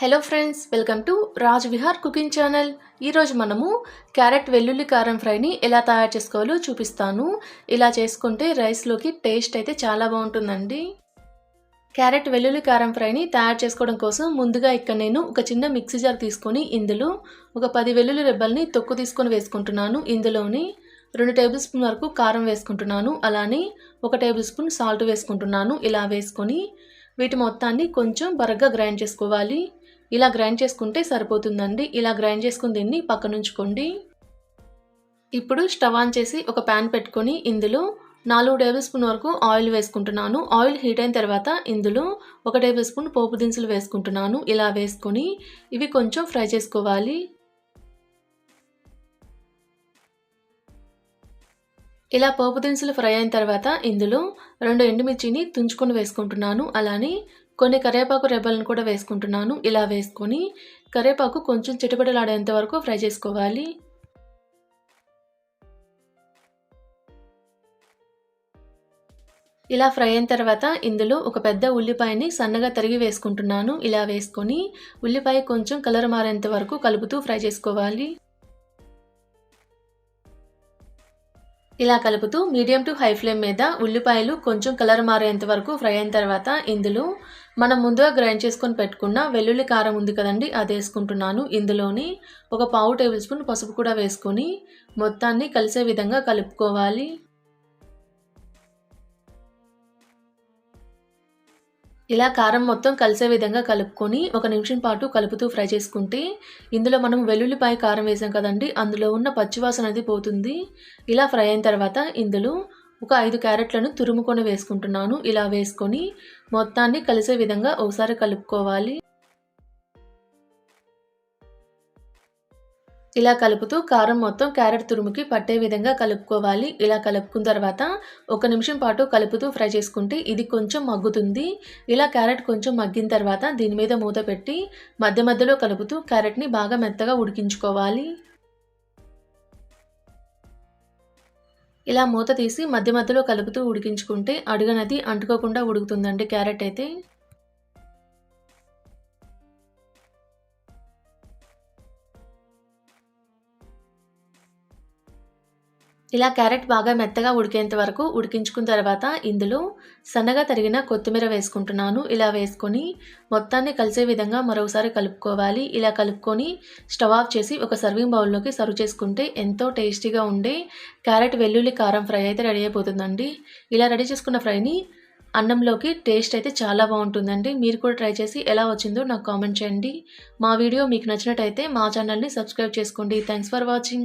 Hello friends welcome to Raj Vihar cooking channel. ఈరోజు మనము carrot వెల్లుల్లి కారం ఫ్రైని ఎలా తయారు చేసుకోవాలో చూపిస్తాను. ఇలా చేసుకుంటే రైస్లోకి టేస్ట్ అయితే చాలా బాగుంటుందండి. క్యారెట్ వెల్లుల్లి కారం ఫ్రైని తయారు చేసుకోవడం కోసం ముందుగా ఇక్కడ నేను ఒక చిన్న మిక్సీ జార్ తీసుకొని ఇందులో ఒక పది వెల్లుల్లి రెబ్బల్ని తొక్కు తీసుకొని వేసుకుంటున్నాను ఇందులోని. రెండు టేబుల్ స్పూన్ వరకు కారం వేసుకుంటున్నాను అలానే ఒక టేబుల్ స్పూన్ సాల్ట్ వేసుకుంటున్నాను ఇలా వేసుకొని వీటి మొత్తాన్ని కొంచెం బరగ్గా గ్రైండ్ చేసుకోవాలి. ఇలా గ్రైండ్ చేసుకుంటే సరిపోతుందండి. ఇలా గ్రైండ్ చేసుకుని దీన్ని పక్కనుంచుకోండి ఇప్పుడు స్టవ్ ఆన్ చేసి ఒక ప్యాన్ పెట్టుకొని ఇందులో నాలుగు టేబుల్ స్పూన్ వరకు ఆయిల్ వేసుకుంటున్నాను. ఆయిల్ హీట్ అయిన తర్వాత ఇందులో ఒక టేబుల్ స్పూన్ పోపు దినుసులు వేసుకుంటున్నాను. ఇలా వేసుకొని ఇవి కొంచెం ఫ్రై చేసుకోవాలి. ఇలా పోపు దినుసులు ఫ్రై అయిన తర్వాత ఇందులో రెండు ఎండుమిర్చిని తుంచుకొని వేసుకుంటున్నాను. అలానే కొన్ని కరివేపాకు రెబ్బలను కూడా వేసుకుంటున్నాను. ఇలా వేసుకొని కరివేపాకు కొంచెం చిటపటలాడేంత వరకు ఫ్రై చేసుకోవాలి. ఇలా ఫ్రై అయిన తర్వాత ఇందులో ఒక పెద్ద ఉల్లిపాయని సన్నగా తరిగి వేసుకుంటున్నాను. ఇలా వేసుకొని ఉల్లిపాయ కొంచెం కలర్ మారేంత వరకు కలుపుతూ ఫ్రై చేసుకోవాలి. ఇలా కలుపుతూ మీడియం టు హై ఫ్లేమ్ మీద ఉల్లిపాయలు కొంచెం కలర్ మారేంత వరకు ఫ్రై అయిన తర్వాత ఇందులో మనం ముందుగా గ్రైండ్ చేసుకొని పెట్టుకున్న వెల్లుల్లి కారం ఉంది కదండి అది వేసుకుంటున్నాను. ఇందులోని ఒక పావు టేబుల్ స్పూన్ పసుపు కూడా వేసుకొని మొత్తాన్ని కలిసే విధంగా కలుపుకోవాలి. ఇలా కారం మొత్తం కలిసే విధంగా కలుపుకొని ఒక నిమిషం పాటు కలుపుతూ ఫ్రై చేసుకుంటే ఇందులో మనం వెల్లుల్లిపాయ కారం వేసాం కదండి అందులో ఉన్న పచ్చివాసన అనేది పోతుంది. ఇలా ఫ్రై అయిన తర్వాత ఇందులో ఒక ఐదు క్యారెట్లను తురుముకొని వేసుకుంటున్నాను. ఇలా వేసుకొని మొత్తాన్ని కలిసే విధంగా ఒకసారి కలుపుకోవాలి. ఇలా కలుపుతూ కారం మొత్తం క్యారెట్ తురుముకి పట్టే విధంగా కలుపుకోవాలి. ఇలా కలుపుకున్న తర్వాత ఒక నిమిషం పాటు కలుపుతూ ఫ్రై చేసుకుంటే ఇది కొంచెం మగ్గుతుంది. ఇలా క్యారెట్ కొంచెం మగ్గిన తర్వాత దీని మీద మూత పెట్టి మధ్య మధ్యలో కలుపుతూ క్యారెట్ని బాగా మెత్తగా ఉడికించుకోవాలి. ఇలా మూత తీసి మధ్య మధ్యలో కలుపుతూ ఉడికించుకుంటే అడుగనది అంటుకోకుండా ఉడుకుతుందండి క్యారెట్ అయితే. ఇలా క్యారెట్ బాగా మెత్తగా ఉడికేంత వరకు ఉడికించుకున్న తర్వాత ఇందులో సన్నగా తరిగిన కొత్తిమీర వేసుకుంటున్నాను. ఇలా వేసుకొని మొత్తాన్ని కలిసే విధంగా మరోసారి కలుపుకోవాలి. ఇలా కలుపుకొని స్టవ్ ఆఫ్ చేసి ఒక సర్వింగ్ బౌల్లోకి సర్వ్ చేసుకుంటే ఎంతో టేస్టీగా ఉండే క్యారెట్ వెల్లుల్లి కారం ఫ్రై అయితే రెడీ అయిపోతుందండి. ఇలా రెడీ చేసుకున్న ఫ్రైని అన్నంలోకి టేస్ట్ అయితే చాలా బాగుంటుందండి. మీరు కూడా ట్రై చేసి ఎలా వచ్చిందో నాకు కామెంట్ చేయండి. మా వీడియో మీకు నచ్చినట్టయితే మా ఛానల్ని సబ్స్క్రైబ్ చేసుకోండి. Thanks for watching